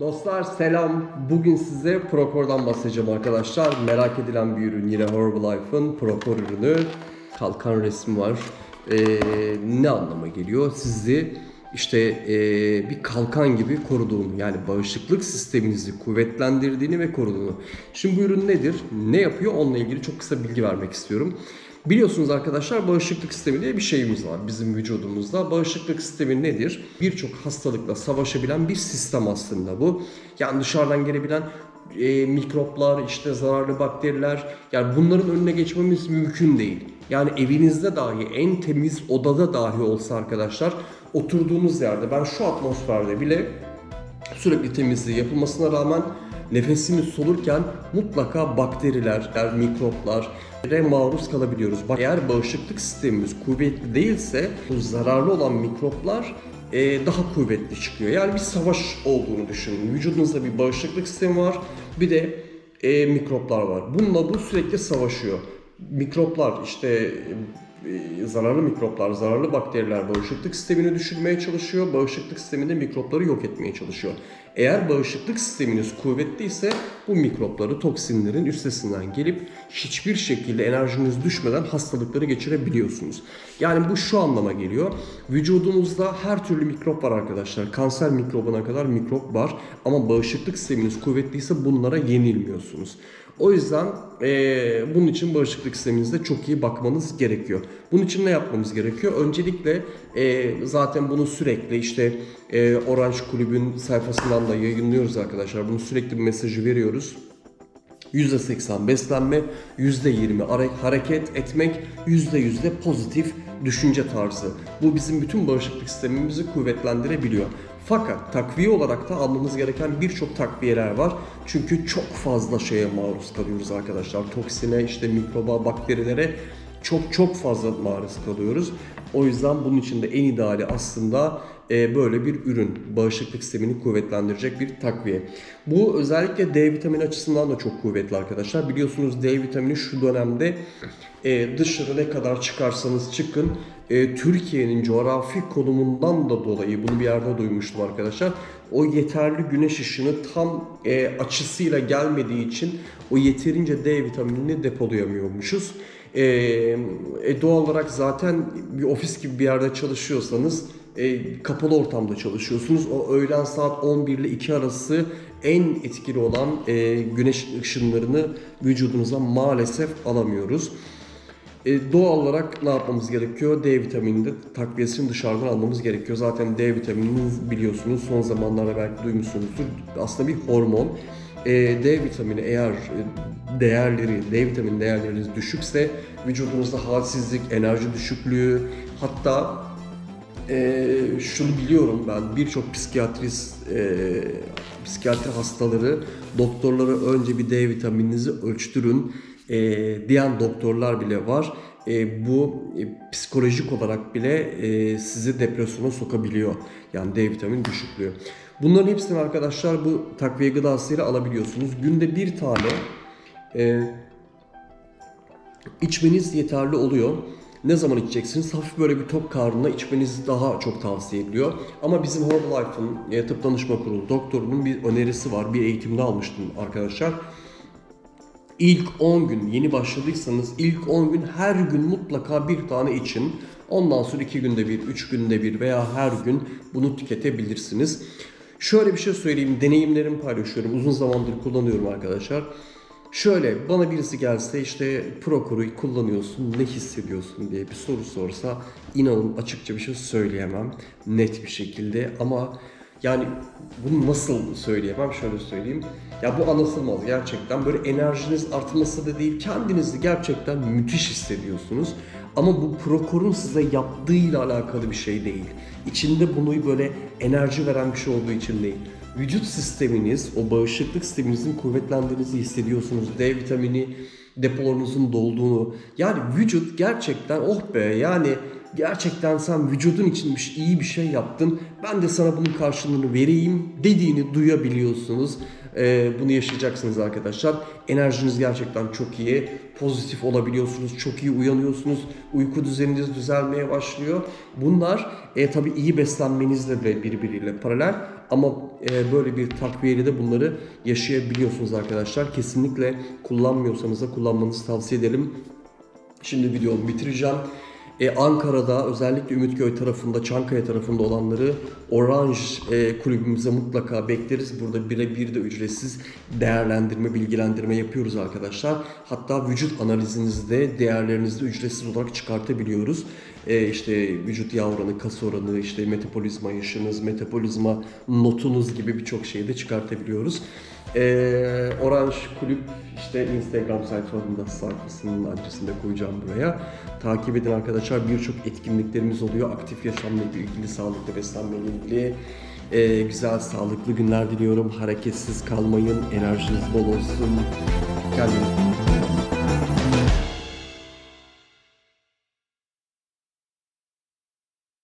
Dostlar selam. Bugün size Procore'dan bahsedeceğim arkadaşlar. Merak edilen bir ürün yine Herbalife'ın Procore ürünü. Kalkan resmi var. Ee, ne anlama geliyor? Sizi işte ee, bir kalkan gibi koruduğunu yani bağışıklık sisteminizi kuvvetlendirdiğini ve koruduğunu. Şimdi bu ürün nedir? Ne yapıyor? Onunla ilgili çok kısa bilgi vermek istiyorum. Biliyorsunuz arkadaşlar bağışıklık sistemi diye bir şeyimiz var bizim vücudumuzda. Bağışıklık sistemi nedir? Birçok hastalıkla savaşabilen bir sistem aslında bu. Yani dışarıdan gelebilen e, mikroplar, işte zararlı bakteriler yani bunların önüne geçmemiz mümkün değil. Yani evinizde dahi en temiz odada dahi olsa arkadaşlar oturduğunuz yerde ben şu atmosferde bile sürekli temizliği yapılmasına rağmen nefesimiz solurken mutlaka bakteriler, mikroplar ve maruz kalabiliyoruz. Eğer bağışıklık sistemimiz kuvvetli değilse bu zararlı olan mikroplar e, daha kuvvetli çıkıyor. Yani bir savaş olduğunu düşünün. Vücudunuzda bir bağışıklık sistemi var, bir de e, mikroplar var. Bununla bu sürekli savaşıyor. Mikroplar işte e, zararlı mikroplar, zararlı bakteriler bağışıklık sistemini düşürmeye çalışıyor. Bağışıklık sisteminde mikropları yok etmeye çalışıyor. Eğer bağışıklık sisteminiz kuvvetliyse bu mikropları, toksinlerin üstesinden gelip hiçbir şekilde enerjiniz düşmeden hastalıkları geçirebiliyorsunuz. Yani bu şu anlama geliyor. Vücudunuzda her türlü mikrop var arkadaşlar. Kanser mikrobuna kadar mikrop var. Ama bağışıklık sisteminiz kuvvetliyse bunlara yenilmiyorsunuz. O yüzden eee, bunun için bağışıklık sisteminizde çok iyi bakmanız gerekiyor. Bunun için ne yapmamız gerekiyor? Öncelikle eee, zaten bunu sürekli işte eee Orange Kulübün sayfasından da yayınlıyoruz arkadaşlar. Bunu sürekli bir mesajı veriyoruz. %80 beslenme, %20 are- hareket etmek, %100 de pozitif düşünce tarzı. Bu bizim bütün bağışıklık sistemimizi kuvvetlendirebiliyor. Fakat takviye olarak da almamız gereken birçok takviyeler var. Çünkü çok fazla şeye maruz kalıyoruz arkadaşlar. Toksine, işte mikroba, bakterilere çok çok fazla maruz kalıyoruz. O yüzden bunun için de en ideali aslında e, böyle bir ürün. Bağışıklık sistemini kuvvetlendirecek bir takviye. Bu özellikle D vitamini açısından da çok kuvvetli arkadaşlar. Biliyorsunuz D vitamini şu dönemde e, dışarı ne kadar çıkarsanız çıkın e, Türkiye'nin coğrafi konumundan da dolayı bunu bir yerde duymuştum arkadaşlar. O yeterli güneş ışını tam açısıyla gelmediği için o yeterince D vitaminini depolayamıyormuşuz. E, e, doğal olarak zaten bir ofis gibi bir yerde çalışıyorsanız e, kapalı ortamda çalışıyorsunuz. O öğlen saat 11 ile 2 arası en etkili olan e, güneş ışınlarını vücudumuza maalesef alamıyoruz. E, doğal olarak ne yapmamız gerekiyor? D vitaminini de takviyesini dışarıdan almamız gerekiyor. Zaten D vitaminini biliyorsunuz son zamanlarda belki duymuşsunuzdur. Aslında bir hormon. E, D vitamini eğer e, değerleri, D vitamini değerleriniz düşükse vücudunuzda halsizlik, enerji düşüklüğü hatta e, şunu biliyorum ben birçok psikiyatrist e, psikiyatri hastaları doktorlara önce bir D vitamininizi ölçtürün e, diyen doktorlar bile var. E, bu e, psikolojik olarak bile e, sizi depresyona sokabiliyor. Yani D vitamini düşüklüğü. Bunların hepsini arkadaşlar bu takviye gıdasıyla alabiliyorsunuz. Günde bir tane e, içmeniz yeterli oluyor. Ne zaman içeceksiniz? Hafif böyle bir tok karnına içmeniz daha çok tavsiye ediliyor. Ama bizim Herbalife'ın e, tıp danışma kurulu doktorunun bir önerisi var. Bir eğitimde almıştım arkadaşlar. İlk 10 gün yeni başladıysanız ilk 10 gün her gün mutlaka bir tane için. Ondan sonra 2 günde bir, 3 günde bir veya her gün bunu tüketebilirsiniz. Şöyle bir şey söyleyeyim, deneyimlerimi paylaşıyorum. Uzun zamandır kullanıyorum arkadaşlar. Şöyle bana birisi gelse işte Procore'u kullanıyorsun ne hissediyorsun diye bir soru sorsa inanın açıkça bir şey söyleyemem net bir şekilde ama yani bunu nasıl söyleyemem şöyle söyleyeyim. Ya bu anlatılmaz gerçekten böyle enerjiniz artması da değil kendinizi gerçekten müthiş hissediyorsunuz. Ama bu Procore'un size yaptığıyla alakalı bir şey değil. İçinde bunu böyle enerji veren bir şey olduğu için değil vücut sisteminiz, o bağışıklık sisteminizin kuvvetlendiğinizi hissediyorsunuz. D vitamini depolarınızın dolduğunu. Yani vücut gerçekten oh be yani gerçekten sen vücudun için bir- iyi bir şey yaptın. Ben de sana bunun karşılığını vereyim dediğini duyabiliyorsunuz. Ee, bunu yaşayacaksınız arkadaşlar. Enerjiniz gerçekten çok iyi. Pozitif olabiliyorsunuz. Çok iyi uyanıyorsunuz. Uyku düzeniniz düzelmeye başlıyor. Bunlar e, tabii iyi beslenmenizle de birbiriyle paralel. ama e, böyle bir takviyeli de bunları yaşayabiliyorsunuz arkadaşlar. Kesinlikle kullanmıyorsanız da kullanmanızı tavsiye ederim. Şimdi videomu bitireceğim. Ee, Ankara'da özellikle Ümitköy tarafında, Çankaya tarafında olanları Orange e, kulübümüze mutlaka bekleriz. Burada birebir de ücretsiz değerlendirme, bilgilendirme yapıyoruz arkadaşlar. Hatta vücut analizinizi de değerlerinizi de ücretsiz olarak çıkartabiliyoruz. E, işte vücut yağ oranı, kas oranı, işte metabolizma yaşınız, metabolizma notunuz gibi birçok şeyi de çıkartabiliyoruz. Ee, Orange Kulüp işte Instagram sayfalarında sayfasının adresini de koyacağım buraya. Takip edin arkadaşlar. Birçok etkinliklerimiz oluyor. Aktif yaşamla ilgili, sağlıklı beslenmeyle ilgili. Ee, güzel, sağlıklı günler diliyorum. Hareketsiz kalmayın. Enerjiniz bol olsun. Kendinize.